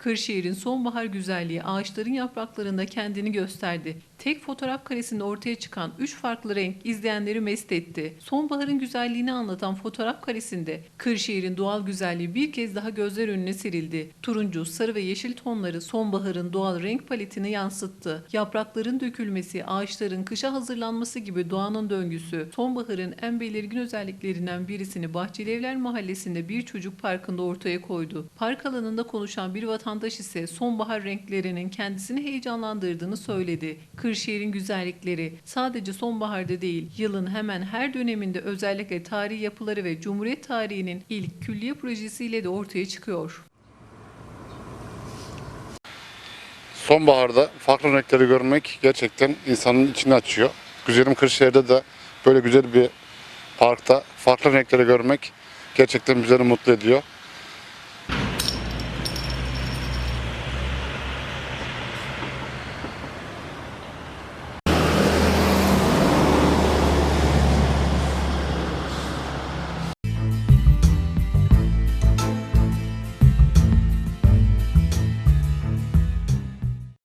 Kırşehir'in sonbahar güzelliği ağaçların yapraklarında kendini gösterdi. Tek fotoğraf karesinde ortaya çıkan üç farklı renk izleyenleri mest etti. Sonbaharın güzelliğini anlatan fotoğraf karesinde Kırşehir'in doğal güzelliği bir kez daha gözler önüne serildi. Turuncu, sarı ve yeşil tonları sonbaharın doğal renk paletini yansıttı. Yaprakların dökülmesi, ağaçların kışa hazırlanması gibi doğanın döngüsü, sonbaharın en belirgin özelliklerinden birisini Bahçeli Mahallesi'nde bir çocuk parkında ortaya koydu. Park alanında konuşan bir vatandaş ise sonbahar renklerinin kendisini heyecanlandırdığını söyledi. Kırşehir'in güzellikleri sadece sonbaharda değil, yılın hemen her döneminde özellikle tarihi yapıları ve Cumhuriyet tarihinin ilk külliye projesiyle de ortaya çıkıyor. Sonbaharda farklı renkleri görmek gerçekten insanın içini açıyor. Güzelim Kırşehir'de de böyle güzel bir parkta farklı renkleri görmek gerçekten bizleri mutlu ediyor.